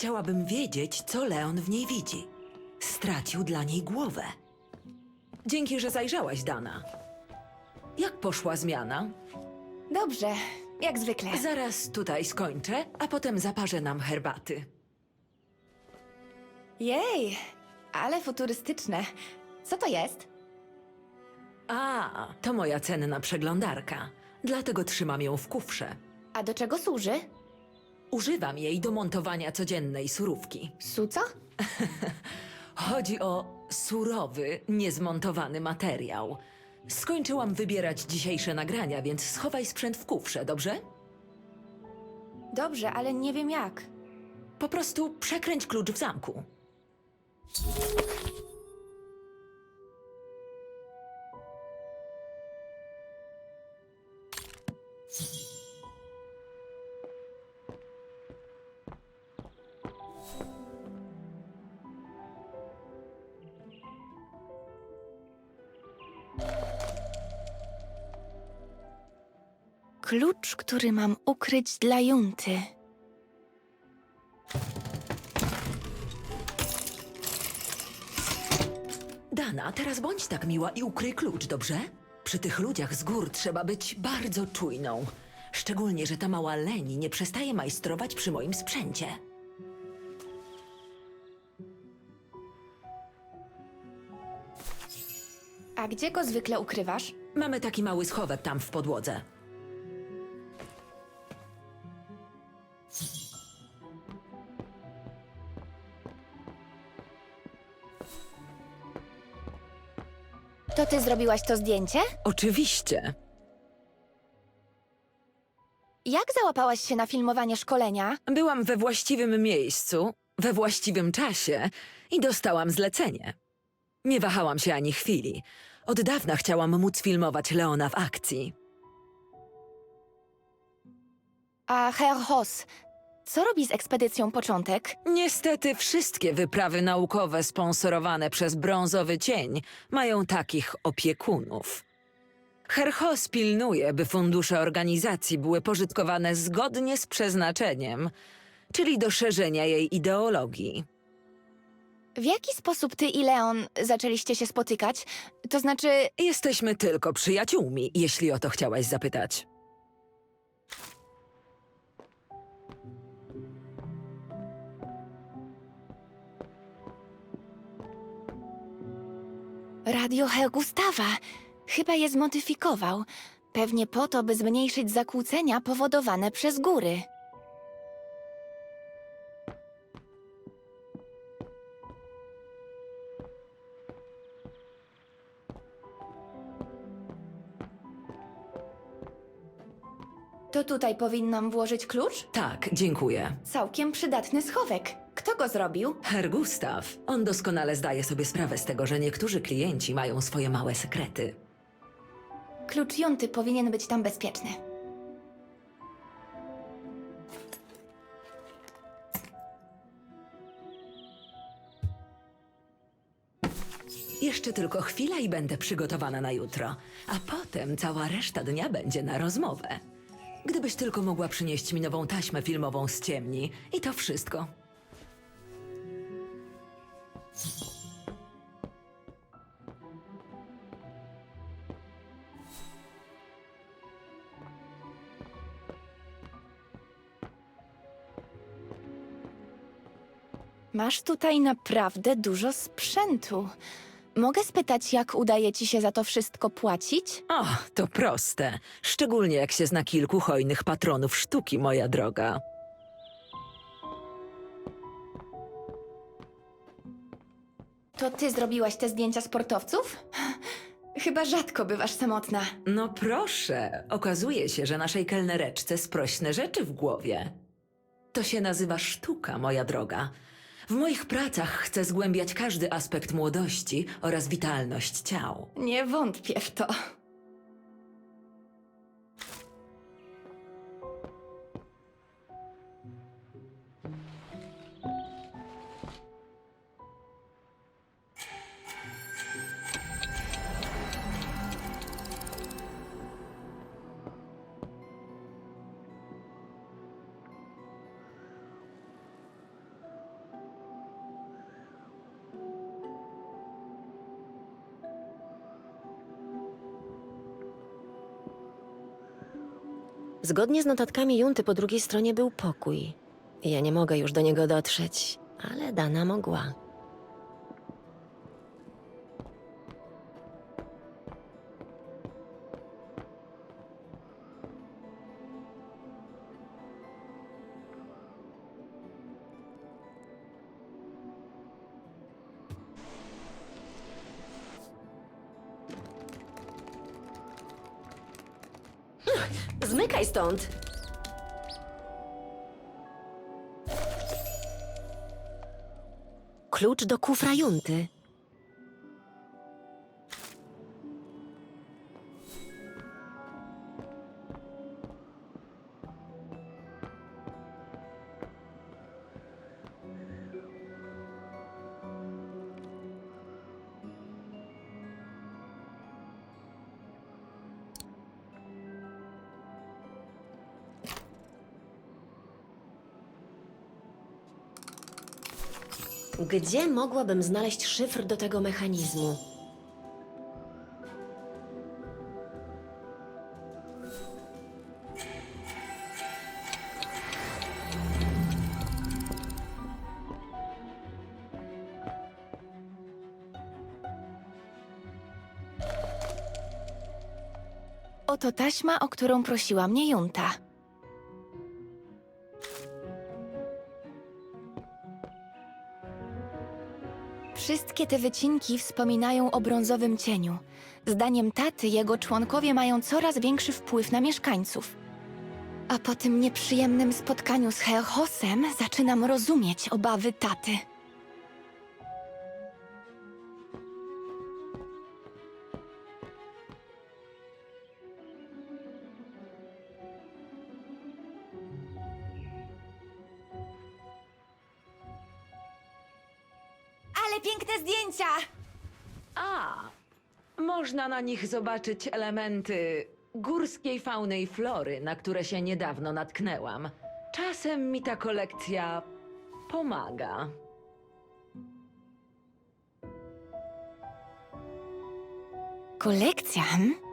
Chciałabym wiedzieć, co Leon w niej widzi. Stracił dla niej głowę. Dzięki, że zajrzałaś, Dana. Jak poszła zmiana? Dobrze, jak zwykle. Zaraz tutaj skończę, a potem zaparzę nam herbaty. Jej, ale futurystyczne. Co to jest? A, to moja cenna przeglądarka. Dlatego trzymam ją w kufrze. A do czego służy? Używam jej do montowania codziennej surówki. Suco? Chodzi o surowy, niezmontowany materiał. Skończyłam wybierać dzisiejsze nagrania, więc schowaj sprzęt w kufrze, dobrze? Dobrze, ale nie wiem jak. Po prostu przekręć klucz w zamku. Który mam ukryć dla Junty. Dana, teraz bądź tak miła i ukryj klucz, dobrze? Przy tych ludziach z gór trzeba być bardzo czujną. Szczególnie, że ta mała Leni nie przestaje majstrować przy moim sprzęcie. A gdzie go zwykle ukrywasz? Mamy taki mały schowek tam w podłodze. To ty zrobiłaś to zdjęcie? Oczywiście. Jak załapałaś się na filmowanie szkolenia? Byłam we właściwym miejscu, we właściwym czasie i dostałam zlecenie. Nie wahałam się ani chwili. Od dawna chciałam móc filmować Leona w akcji. A Herr Hoss, co robi z ekspedycją Początek? Niestety wszystkie wyprawy naukowe sponsorowane przez Brązowy Cień mają takich opiekunów. Herhos pilnuje, by fundusze organizacji były pożytkowane zgodnie z przeznaczeniem, czyli do szerzenia jej ideologii. W jaki sposób ty i Leon zaczęliście się spotykać? To znaczy, Jesteśmy tylko przyjaciółmi, jeśli o to chciałaś zapytać. Radio Gustawa. Chyba je zmodyfikował. Pewnie po to, by zmniejszyć zakłócenia powodowane przez góry. To tutaj powinnam włożyć klucz? Tak, dziękuję. Całkiem przydatny schowek. Kto go zrobił? Herr Gustaw, on doskonale zdaje sobie sprawę z tego, że niektórzy klienci mają swoje małe sekrety. Klucz Junty powinien być tam bezpieczny. Jeszcze tylko chwila i będę przygotowana na jutro, a potem cała reszta dnia będzie na rozmowę. Gdybyś tylko mogła przynieść mi nową taśmę filmową z ciemni i to wszystko. Masz tutaj naprawdę dużo sprzętu. Mogę spytać, jak udaje ci się za to wszystko płacić? O, to proste. Szczególnie jak się zna kilku hojnych patronów sztuki, moja droga. To ty zrobiłaś te zdjęcia sportowców? Chyba rzadko bywasz samotna. No proszę, okazuje się, że naszej kelnereczce sprośne rzeczy w głowie. To się nazywa sztuka, moja droga. W moich pracach chcę zgłębiać każdy aspekt młodości oraz witalność ciał. Nie wątpię w to. Zgodnie z notatkami Junty po drugiej stronie był pokój. Ja nie mogę już do niego dotrzeć, ale Dana mogła. Zmykaj stąd! Klucz do kufra Junty. Gdzie mogłabym znaleźć szyfr do tego mechanizmu? Oto taśma, o którą prosiła mnie Junta. Wszystkie te wycinki wspominają o brązowym cieniu. Zdaniem taty, jego członkowie mają coraz większy wpływ na mieszkańców. A po tym nieprzyjemnym spotkaniu z Helhosem zaczynam rozumieć obawy taty. Piękne zdjęcia! A, można na nich zobaczyć elementy górskiej fauny i flory, na które się niedawno natknęłam. Czasem mi ta kolekcja pomaga. Kolekcja, hm?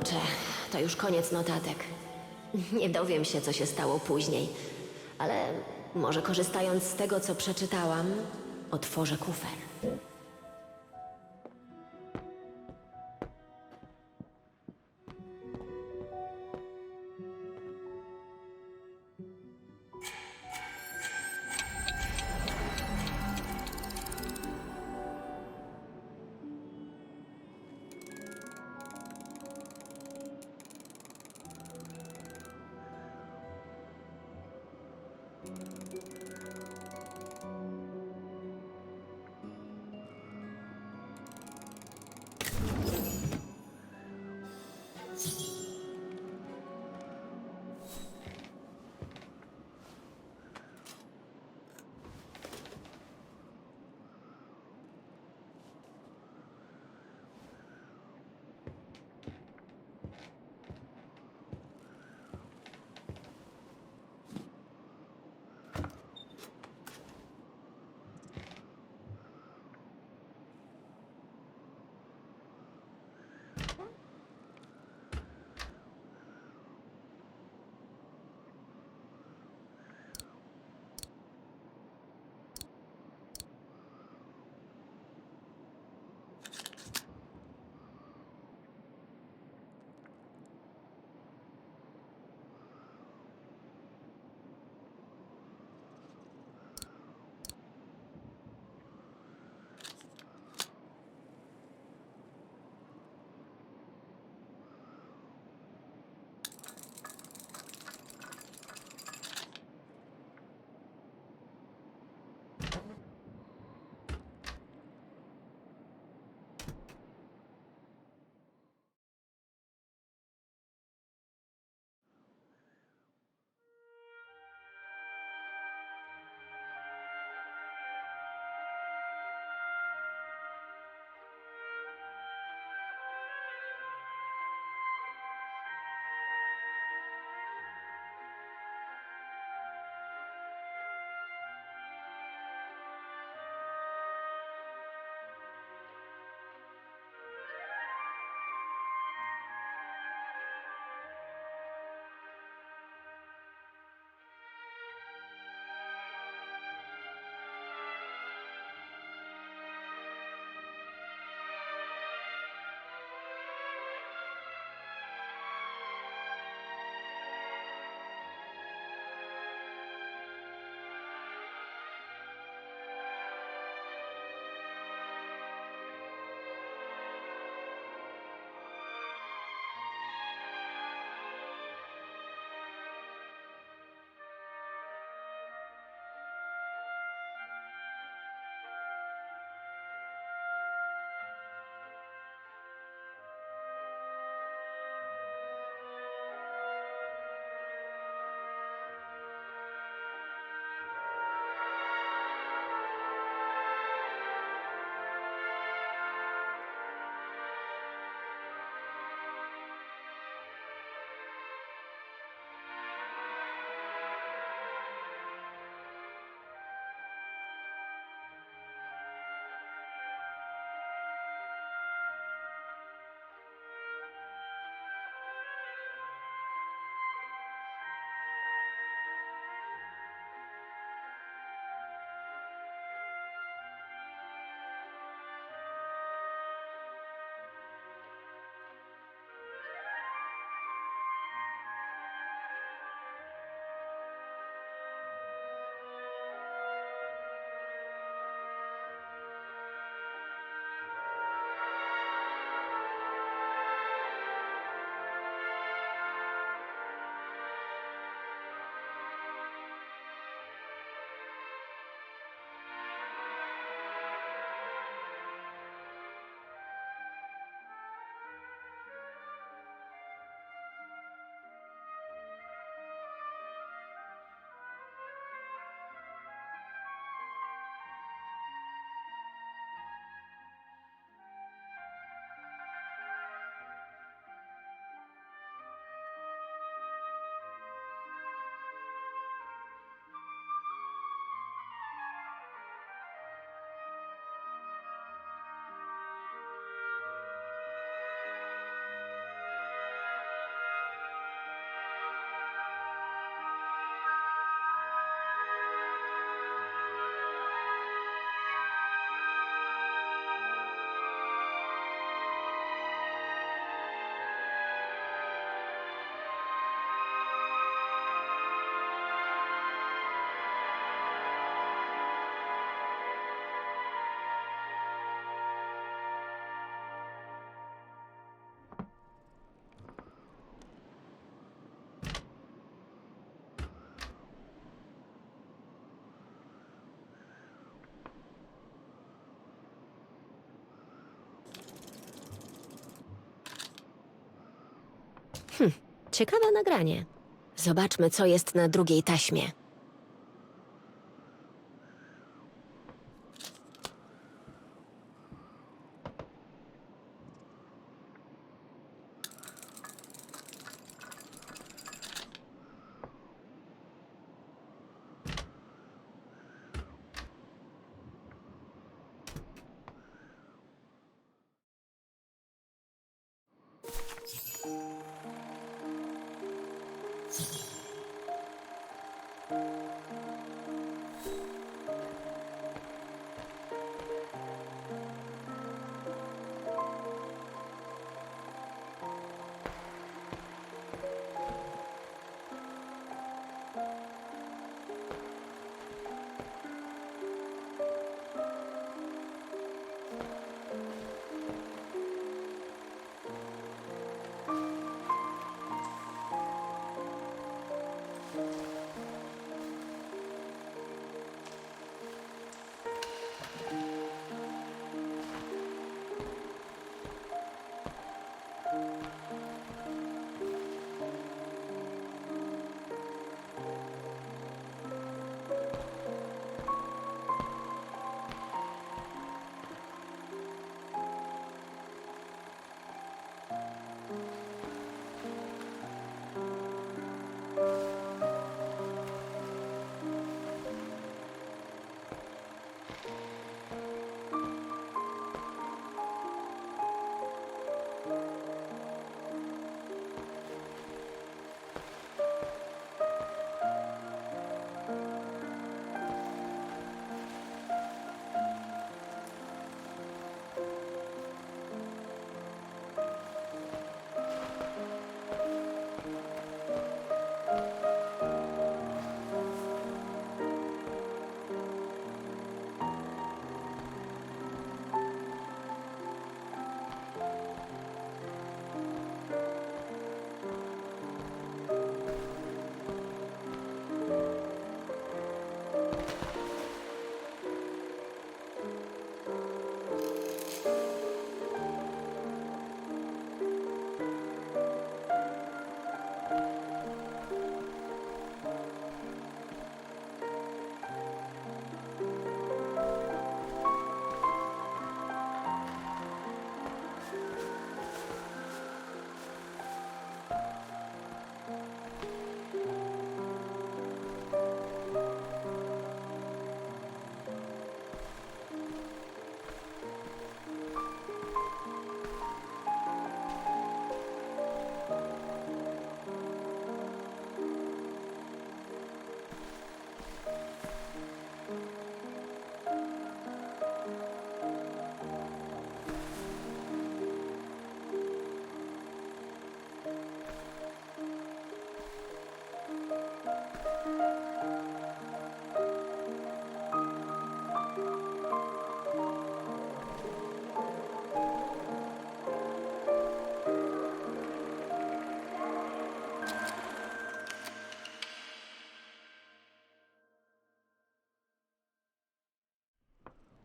Kurczę, to już koniec notatek. Nie dowiem się, co się stało później, ale może korzystając z tego, co przeczytałam, otworzę kufer. Ciekawe nagranie. Zobaczmy, co jest na drugiej taśmie.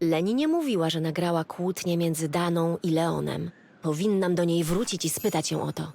Leni nie mówiła, że nagrała kłótnię między Daną i Leonem. Powinnam do niej wrócić i spytać ją o to.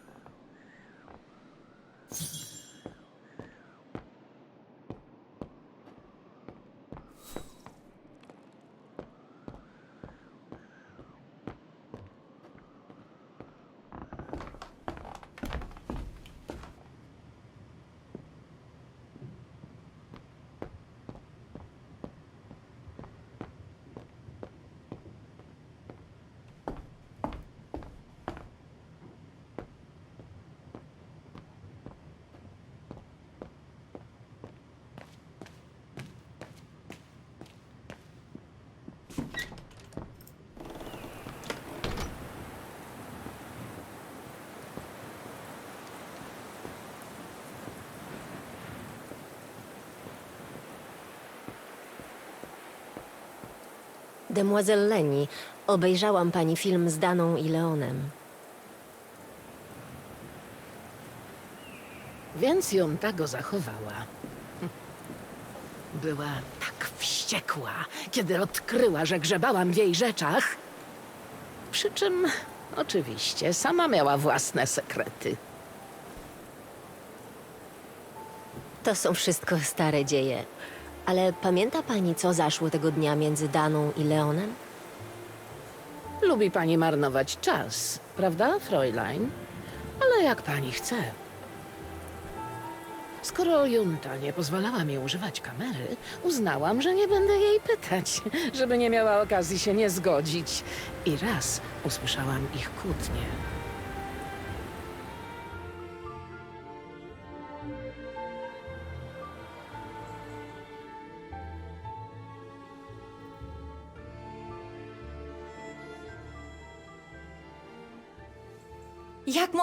Demoiselle Leni, obejrzałam pani film z Daną i Leonem. Więc ją ta go zachowała. Była tak wściekła, kiedy odkryła, że grzebałam w jej rzeczach. Przy czym, oczywiście, sama miała własne sekrety. To są wszystko stare dzieje. Ale pamięta pani, co zaszło tego dnia między Daną i Leonem? Lubi pani marnować czas, prawda, Fräulein? Ale jak pani chce. Skoro Junta nie pozwalała mi używać kamery, uznałam, że nie będę jej pytać, żeby nie miała okazji się nie zgodzić. I raz usłyszałam ich kłótnię.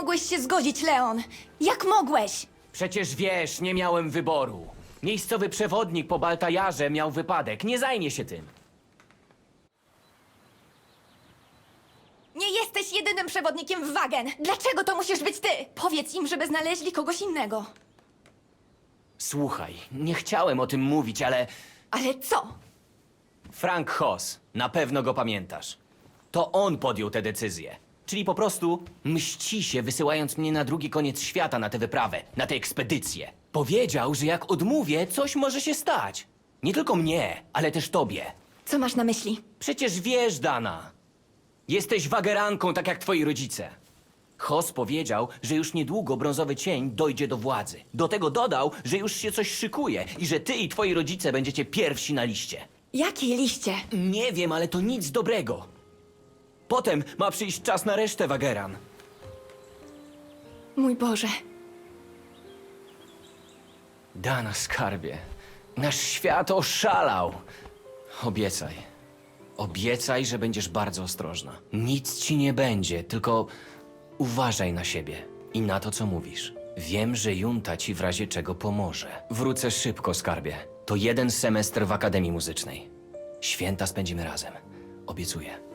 Mogłeś się zgodzić, Leon? Jak mogłeś? Przecież wiesz, nie miałem wyboru. Miejscowy przewodnik po Baltajarze miał wypadek. Nie zajmie się tym. Nie jesteś jedynym przewodnikiem w Wagen. Dlaczego to musisz być ty? Powiedz im, żeby znaleźli kogoś innego. Słuchaj, nie chciałem o tym mówić, ale Ale co? Frank Hoss, na pewno go pamiętasz. To on podjął tę decyzję. Czyli po prostu mści się, wysyłając mnie na drugi koniec świata na tę wyprawę, na tę ekspedycję. Powiedział, że jak odmówię, coś może się stać. Nie tylko mnie, ale też tobie. Co masz na myśli? Przecież wiesz, Dana. Jesteś wageranką, tak jak twoi rodzice. Hoss powiedział, że już niedługo brązowy cień dojdzie do władzy. Do tego dodał, że już się coś szykuje i że ty i twoi rodzice będziecie pierwsi na liście. Jakie liście? Nie wiem, ale to nic dobrego. Potem ma przyjść czas na resztę Wageran. Mój Boże. Dana, skarbie. Nasz świat oszalał. Obiecaj. Obiecaj, że będziesz bardzo ostrożna. Nic ci nie będzie, tylko uważaj na siebie i na to, co mówisz. Wiem, że Junta ci w razie czego pomoże. Wrócę szybko, skarbie. To jeden semestr w Akademii Muzycznej. Święta spędzimy razem. Obiecuję.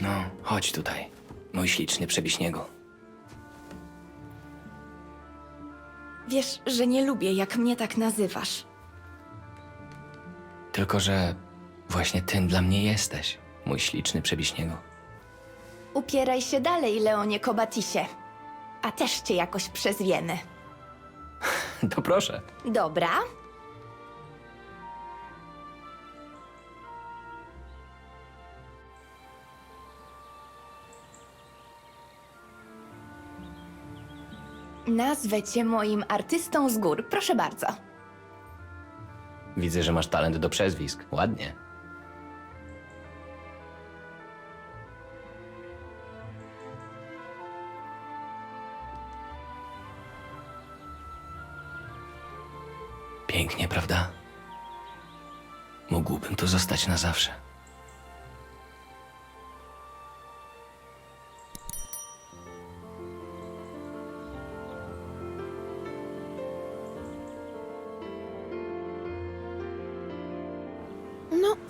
No, chodź tutaj, mój śliczny przebiśniegu. Wiesz, że nie lubię, jak mnie tak nazywasz. Tylko, że właśnie tym dla mnie jesteś, mój śliczny przebiśniegu. Upieraj się dalej, Leonie Kobatisie. A też cię jakoś przezwiemy. To proszę. Dobra. Nazwę cię moim artystą z gór, proszę bardzo. Widzę, że masz talent do przezwisk. Ładnie. Pięknie, prawda? Mógłbym tu zostać na zawsze.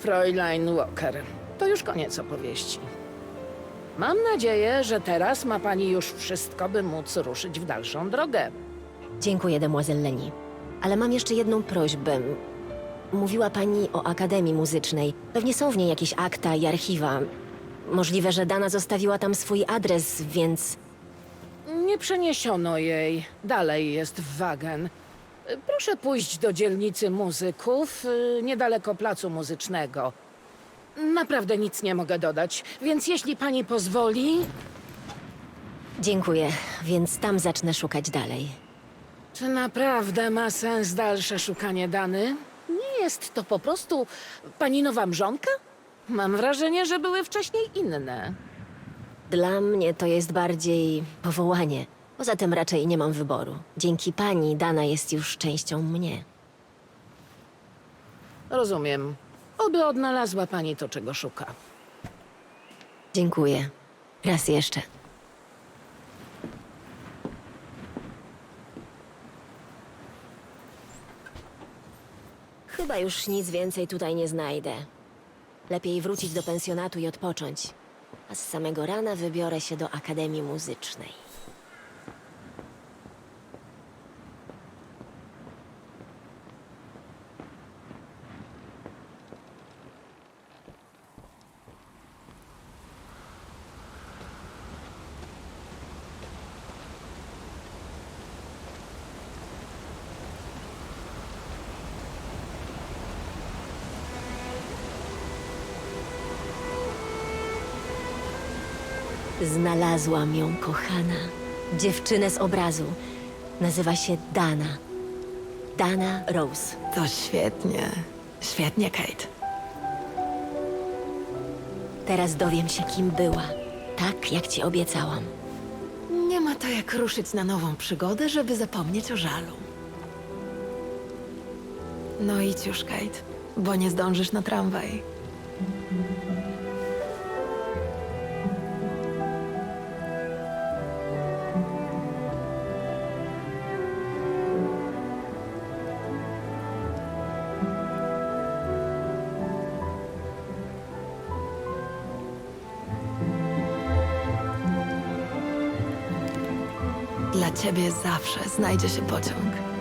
Fräulein Walker, to już koniec opowieści. Mam nadzieję, że teraz ma pani już wszystko, by móc ruszyć w dalszą drogę. Dziękuję, demoiselle Leni. Ale mam jeszcze jedną prośbę. Mówiła pani o Akademii Muzycznej. Pewnie są w niej jakieś akta i archiwa. Możliwe, że Dana zostawiła tam swój adres, więc Nie przeniesiono jej. Dalej jest w Wagen. Proszę pójść do dzielnicy muzyków, y, niedaleko placu muzycznego. Naprawdę nic nie mogę dodać, więc jeśli pani pozwoli, dziękuję. Więc tam zacznę szukać dalej. czy naprawdę ma sens dalsze szukanie Dany? Nie jest to po prostu pani nowa mrzonka? Mam wrażenie, że były wcześniej inne. Dla mnie to jest bardziej powołanie. Poza tym raczej nie mam wyboru. Dzięki pani Dana jest już częścią mnie. Rozumiem. Oby odnalazła pani to, czego szuka. Dziękuję. Raz jeszcze. Chyba już nic więcej tutaj nie znajdę. Lepiej wrócić do pensjonatu i odpocząć. A z samego rana wybiorę się do Akademii Muzycznej. Znalazłam ją, kochana. Dziewczynę z obrazu. Nazywa się Dana. Dana Rose. To świetnie. Świetnie, Kate. Teraz dowiem się, kim była. Tak, jak ci obiecałam. Nie ma to jak ruszyć na nową przygodę, żeby zapomnieć o żalu. No idź już, Kate, bo nie zdążysz na tramwaj. Ciebie zawsze znajdzie się pociąg.